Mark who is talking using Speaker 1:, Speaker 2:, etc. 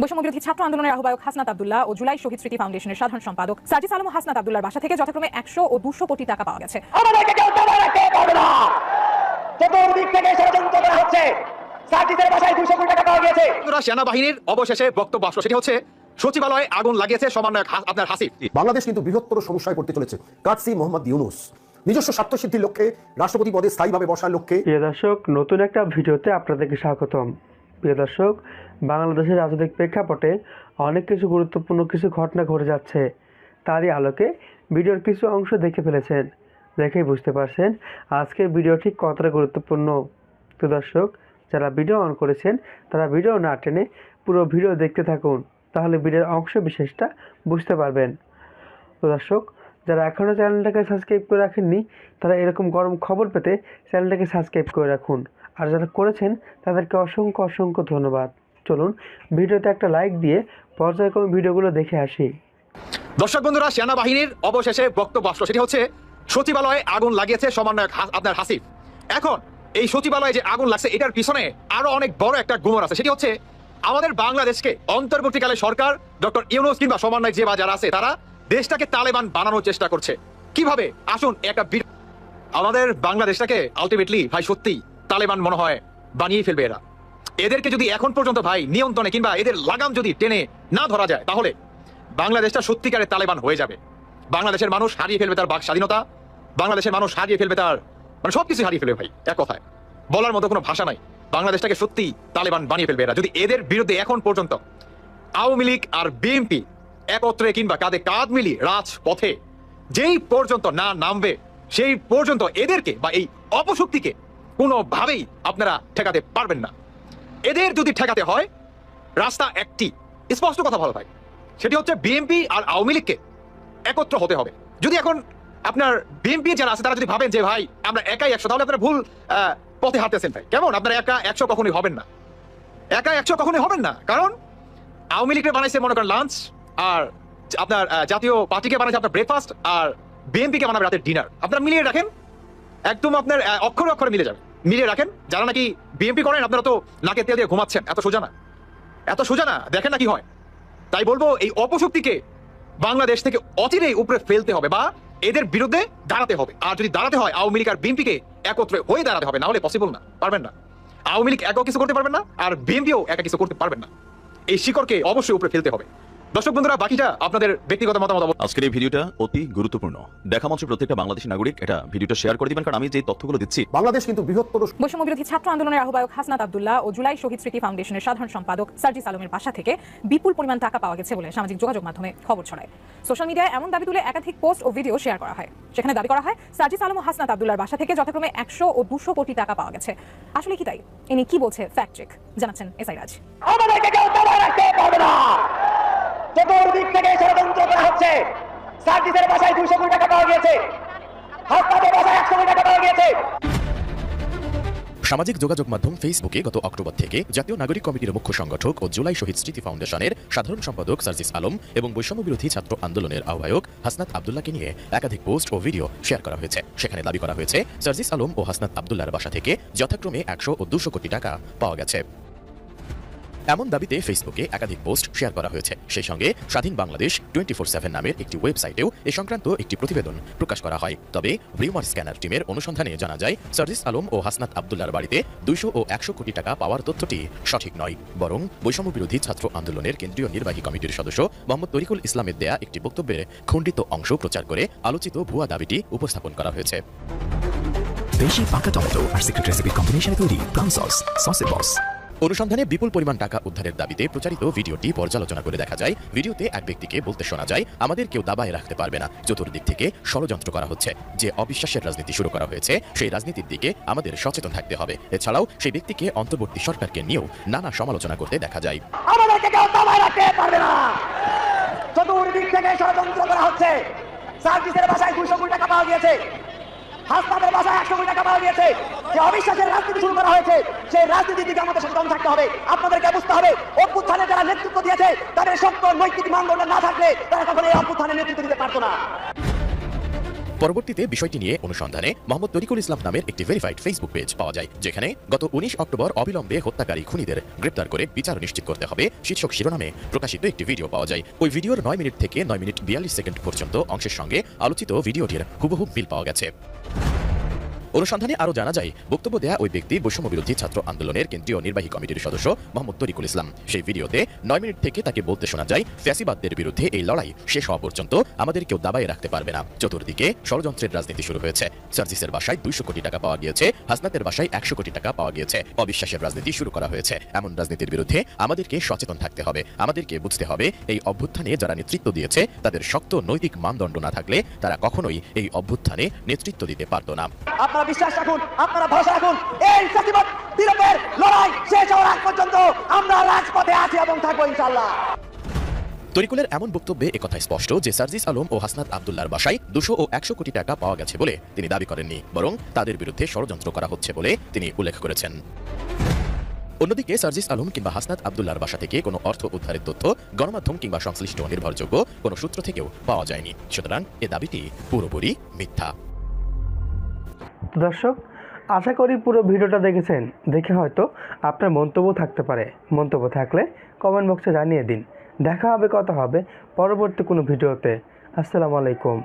Speaker 1: বৈষম্যবিরোধী ছাত্র আন্দোলনের আহ্বায়ক হাসনাত আব্দুল্লাহ ও জুলাই শহীদ স্মৃতি ফাউন্ডেশনের সাধারণ সম্পাদক সাজিস আলম হাসনাত আব্দুল্লাহর বাসা থেকে যথাক্রমে একশো ও দুশো কোটি টাকা পাওয়া গেছে।
Speaker 2: আমাদেরকে কেউ দমায় রাখতে পারবে না। চতুর্দিক থেকে ষড়যন্ত্র করা হচ্ছে। সার্জিসের বাসায় দুশো কোটি টাকা পাওয়া গিয়েছে।
Speaker 3: সেনাবাহিনীর অবশেষে বক্তব্য আসলো। সেটি হচ্ছে সচিবালয়ে আগুন লাগিয়েছে সমন্বয়ক আপনার হাসিফ।
Speaker 4: বাংলাদেশ কিন্তু বৃহত্তর সমস্যায় পড়তে চলেছে। কাটসি মোহাম্মদ ইউনুস। নিজস্ব স্বার্থ সিদ্ধির লক্ষ্যে রাষ্ট্রপতি পদে স্থায়ীভাবে বসার লক্ষ্যে
Speaker 5: প্রিয় দর্শক নতুন একটা ভিডিওতে আপনাদেরকে স্বাগতম। প্রিয় দর্শক, বাংলাদেশের রাজনৈতিক প্রেক্ষাপটে অনেক কিছু গুরুত্বপূর্ণ কিছু ঘটনা ঘটে যাচ্ছে। তারই আলোকে ভিডিওর কিছু অংশ দেখে ফেলেছেন। দেখেই বুঝতে পারছেন আজকের ভিডিও ঠিক কতটা গুরুত্বপূর্ণ। তো দর্শক, যারা ভিডিও অন করেছেন, তারা ভিডিও না টেনে পুরো ভিডিও দেখতে থাকুন। তাহলে ভিডিওর অংশ বিশেষটা বুঝতে পারবেন। দর্শক, যারা এখনও চ্যানেলটাকে সাবস্ক্রাইব করে রাখেননি, তারা এরকম গরম খবর পেতে চ্যানেলটাকে সাবস্ক্রাইব করে রাখুন। আর যারা করেছেন, তাদেরকে অসংখ্য অসংখ্য ধন্যবাদ। চলুন, ভিডিওতে একটা লাইক দিয়ে পর্যায়ক্রমে ভিডিওগুলো দেখে আসি।
Speaker 3: দর্শক বন্ধুরা, সেনাবাহিনীর অবশেষে বক্তব্য আসলো। সেটি হচ্ছে, সচিবালয়ে আগুন লাগিয়েছে সমন্বয়ক আপনার হাসিফ। এখন, এই সচিবালয়ে যে আগুন লাগছে, এটার পিছনে আরও অনেক বড় একটা গুমর আছে। সেটি হচ্ছে, আমাদের বাংলাদেশকে অন্তর্বর্তীকালে সরকার, ডক্টর ইউনুস কিংবা সমন্বয় যে বা যারা আছে, তারা দেশটাকে তালেবান বানানোর চেষ্টা করছে। কীভাবে? আসুন, একটা আমাদের বাংলাদেশটাকে আলটিমেটলি ভাই সত্যি তালেবান মনে হয় বানিয়ে ফেলবে এরা। এদেরকে যদি এখন পর্যন্ত ভাই নিয়ন্ত্রণে কিংবা এদের লাগাম যদি টেনে না ধরা যায়, তাহলে বাংলাদেশটা সত্যিকারের তালেবান হয়ে যাবে। বাংলাদেশের মানুষ হারিয়ে ফেলবে তার বাক স্বাধীনতা, বাংলাদেশের মানুষ হারিয়ে ফেলবে তার মানে সবকিছু হারিয়ে ফেলবে ভাই, এক কথায়। বলার মতো কোনো ভাষা নাই। বাংলাদেশটাকে সত্যি তালেবান বানিয়ে ফেলবে এরা। যদি এদের বিরুদ্ধে এখন পর্যন্ত আওয়ামী লীগ আর বিএনপি একত্রে কিংবা কাঁধে কাঁধ মিলিয়ে রাজপথে যেই পর্যন্ত না নামবে, সেই পর্যন্ত এদেরকে বা এই অপশক্তিকে কোনোভাবেই আপনারা ঠেকাতে পারবেন না। এদের যদি ঠেকাতে হয়, রাস্তা একটি। স্পষ্ট কথা ভালো ভাই। সেটি হচ্ছে বিএনপি আর আওয়ামী লীগকে একত্র হতে হবে। যদি এখন আপনার বিএনপি যারা আছে, তারা যদি ভাবেন যে, ভাই, আমরা একাই একশো, তাহলে আপনারা ভুল পথে হাঁটতেছেন ভাই। কেমন? আপনারা একা একশো কখনোই হবেন না। একা একশো কখনোই হবেন না। কারণ আওয়ামী লীগকে বানাইছে, মনে করেন, লাঞ্চ, আর আপনার জাতীয় পার্টিকে বানাইছে আপনার ব্রেকফাস্ট আর বিএনপিকে বানাবে রাতের ডিনার আপনারা মিলিয়ে রাখেন, একদম আপনার অক্ষরে অক্ষরে মিলে যাবে। মিলিয়ে রাখেন। যারা নাকি বিএনপি করেন, আপনারা তো নাকে তেল দিয়ে ঘুমাচ্ছেন। এত সোজা না। এত সোজা না, দেখেন না কি হয়। তাই বলব, এই অপশক্তিকে বাংলাদেশ থেকে অচিরেই উপরে ফেলতে হবে বা এদের বিরুদ্ধে দাঁড়াতে হবে। আর যদি দাঁড়াতে হয়, আওয়ামী লীগ আর বিএনপিকে একত্রে হয়ে দাঁড়াতে হবে না হলে পসিবল না। পারবেন না। আওয়ামী লীগ একাও কিছু করতে পারবেন না, আর বিএনপিও একা কিছু করতে পারবেন না। এই শিকড়কে অবশ্যই উপরে ফেলতে হবে। দর্শক বন্ধুরা বাকিটা আপনাদের ব্যক্তিগত মতামত
Speaker 6: আজকের এই ভিডিওটা অতি গুরুত্বপূর্ণ। দেখা মাত্র প্রত্যেকটা বাংলাদেশী নাগরিক এটা ভিডিওটা শেয়ার করে দিবেন কারণ আমি যে তথ্যগুলো দিচ্ছি।
Speaker 4: বাংলাদেশ কিন্তু বৃহত্তর
Speaker 1: বৈষম্যবিরোধী ছাত্র আন্দোলনের আহ্বায়ক হাসনাত আব্দুল্লাহ ও জুলাই শহীদ স্মৃতি ফাউন্ডেশনের সাধারণ সম্পাদক সার্জিস আলমের বাসা থেকে বিপুল পরিমাণ টাকা পাওয়া গেছে বলে সামাজিক যোগাযোগ মাধ্যমে খবর ছড়ায়। সোশ্যাল মিডিয়ায় এমন দাবি তুলে একাধিক পোস্ট ও ভিডিও শেয়ার করা হয়। সেখানে দাবি করা হয় সার্জিস আলম ও হাসনাত আব্দুল্লাহর বাসা থেকে যথাক্রমে একশো ও দুশো কোটি টাকা পাওয়া গেছে। আসলে কি তাই? ইনি কি বলছে? ফ্যাক্ট চেক জানাচ্ছেন এসআই রাজ।
Speaker 2: চতুর্দিক থেকে ষড়যন্ত্র করা হচ্ছে সার্জিসের বাসায় দুশো কোটি টাকা পাওয়া গিয়েছে। হাসপাতালের বাসায় একশো কোটি টাকা পাওয়া গিয়েছে।
Speaker 7: সামাজিক যোগাযোগ মাধ্যম ফেসবুকে গত অক্টোবর থেকে জাতীয় নাগরিক কমিটির মুখ্য সংগঠক ও জুলাই শহীদ স্মৃতি ফাউন্ডেশনের সাধারণ সম্পাদক সার্জিস আলম এবং বৈষম্য বিরোধী ছাত্র আন্দোলনের আহ্বায়ক হাসনাত আবদুল্লাহকে নিয়ে একাধিক পোস্ট ও ভিডিও শেয়ার করা হয়েছে। সেখানে দাবি করা হয়েছে, সার্জিস আলম ও হাসনাত আবদুল্লাহর বাসা থেকে যথাক্রমে একশো ও দুশো কোটি টাকা পাওয়া গেছে। এমন দাবিতে ফেসবুকে একাধিক পোস্ট শেয়ার করা হয়েছে। সেই সঙ্গে স্বাধীন বাংলাদেশ টোয়েন্টি ফোর সেভেন নামের একটি ওয়েবসাইটেও এ সংক্রান্ত একটি প্রতিবেদন প্রকাশ করা হয়। তবে রিউমার স্ক্যানার টিমের অনুসন্ধানে জানা যায়, সার্জিস আলম ও হাসনাত আবদুল্লার বাড়িতে দুইশো ও একশো কোটি টাকা পাওয়ার তথ্যটি সঠিক নয়। বরং বৈষম্য বিরোধী ছাত্র আন্দোলনের কেন্দ্রীয় নির্বাহী কমিটির সদস্য মোহাম্মদ তরিকুল ইসলামের দেয়া একটি বক্তব্যের খণ্ডিত অংশ প্রচার করে আলোচিত ভুয়া দাবিটি উপস্থাপন করা হয়েছে।
Speaker 8: দেশি পাকা টমেটো আর সিক্রেট রেসিপি কম্বিনেশনে তৈরি প্রাণ সস সসের বস
Speaker 7: অনুসন্ধানে বিপুল পরিমাণ টাকা উদ্ধারের দাবিতে প্রচারিত ভিডিওটি পর্যালোচনা করে দেখা যায়, ভিডিওতে এক ব্যক্তিকে বলতে শোনা যায়, আমাদের কেউ দাবায় রাখতে পারবে না। চতুর্দিক থেকে ষড়যন্ত্র করা হচ্ছে। যে অবিশ্বাসের রাজনীতি শুরু করা হয়েছে, সেই রাজনীতির দিকে আমাদের সচেতন থাকতে হবে। এছাড়াও সেই ব্যক্তিকে অন্তর্বর্তী সরকারকে নিয়েও নানা সমালোচনা করতে দেখা যায়।
Speaker 2: চতুর্দিক থেকে ষড়যন্ত্র করা হচ্ছে। সার্জিসের বাসায় দুশো কোটি টাকা পাওয়া গিয়েছে। হাসপাতালের বাসায় একশো কোটি টাকা পাওয়া গিয়েছে যে অবিশ্বাসের রাজনীতি শুরু করা হয়েছে, সেই রাজনীতি দিকে আমাদের সচেতন থাকতে হবে। আপনাদেরকে বুঝতে হবে, অভ্যুত্থানে যারা নেতৃত্ব দিয়েছে, তাদের শক্ত নৈতিক মানদণ্ড না থাকলে তারা কখনো এই অভ্যুত্থানে নেতৃত্ব দিতে পারতো না।
Speaker 7: পরবর্তীতে বিষয়টি নিয়ে অনুসন্ধানে মোহাম্মদ তরিকুল ইসলাম নামের একটি ভেরিফাইড ফেসবুক পেজ পাওয়া যায়, যেখানে গত উনিশ অক্টোবর অবিলম্বে হত্যাকারী খুনিদের গ্রেপ্তার করে বিচার নিশ্চিত করতে হবে। শীর্ষক শিরোনামে প্রকাশিত একটি ভিডিও পাওয়া যায়। ওই ভিডিওর নয় মিনিট থেকে নয় মিনিট বিয়াল্লিশ সেকেন্ড পর্যন্ত অংশের সঙ্গে আলোচিত ভিডিওটির হুবহু বিল পাওয়া গেছে। অনুসন্ধানে আরও জানা যায়, বক্তব্য দেয়া ওই ব্যক্তি বৈষম্য বিরোধী ছাত্র আন্দোলনের কেন্দ্রীয় নির্বাহী কমিটির সদস্য মোহাম্মদ তরিকুল ইসলাম। সেই ভিডিওতে নয় মিনিট থেকে তাকে বলতে শোনা যায়, ফ্যাসিবাদদের বিরুদ্ধে এই লড়াই শেষ হওয়া পর্যন্ত আমাদের কেউ দাবায় রাখতে পারবে না। চতুর্দিকে ষড়যন্ত্রের রাজনীতি শুরু হয়েছে। সার্জিসের বাসায় দুইশো কোটি টাকা পাওয়া গিয়েছে, হাসনাতের বাসায় একশো কোটি টাকা পাওয়া গিয়েছে। অবিশ্বাসের রাজনীতি শুরু করা হয়েছে। এমন রাজনীতির বিরুদ্ধে আমাদেরকে সচেতন থাকতে হবে। আমাদেরকে বুঝতে হবে, এই অভ্যুত্থানে যারা নেতৃত্ব দিয়েছে, তাদের শক্ত নৈতিক মানদণ্ড না থাকলে তারা কখনোই এই অভ্যুত্থানে নেতৃত্ব দিতে পারত না।
Speaker 2: আপনারা বিশ্বাস রাখুন, আপনারা ভরসা রাখুন, এই প্রতিবাদ বিরোধের লড়াই শেষ হওয়ার আগ পর্যন্ত আমরা রাজপথে আছি এবং থাকব ইনশাল্লাহ
Speaker 7: তরিকুলের এমন বক্তব্যে একথা স্পষ্ট যে সার্জিস আলম ও হাসনাত আবদুল্লার বাসায় দুশো ও একশো কোটি টাকা পাওয়া গেছে বলে তিনি দাবি করেননি, বরং তাদের বিরুদ্ধে ষড়যন্ত্র করা হচ্ছে বলে তিনি উল্লেখ করেছেন। অন্যদিকে সার্জিস আলম কিংবা হাসনাত আবদুল্লার বাসা থেকে কোনো অর্থ উদ্ধারের তথ্য, গণমাধ্যম কিংবা সংশ্লিষ্ট নির্ভরযোগ্য কোনো সূত্র থেকেও পাওয়া যায়নি। সুতরাং এ দাবিটি পুরোপুরি মিথ্যা।
Speaker 5: দর্শক, আশা করি পুরো ভিডিওটা দেখেছেন। দেখে হয়তো আপনার মন্তব্য থাকতে পারে। মন্তব্য থাকলে কমেন্ট বক্সে জানিয়ে দিন। দেখা হবে, কথা হবে পরবর্তী কোনো ভিডিওতে। আসসালামু আলাইকুম।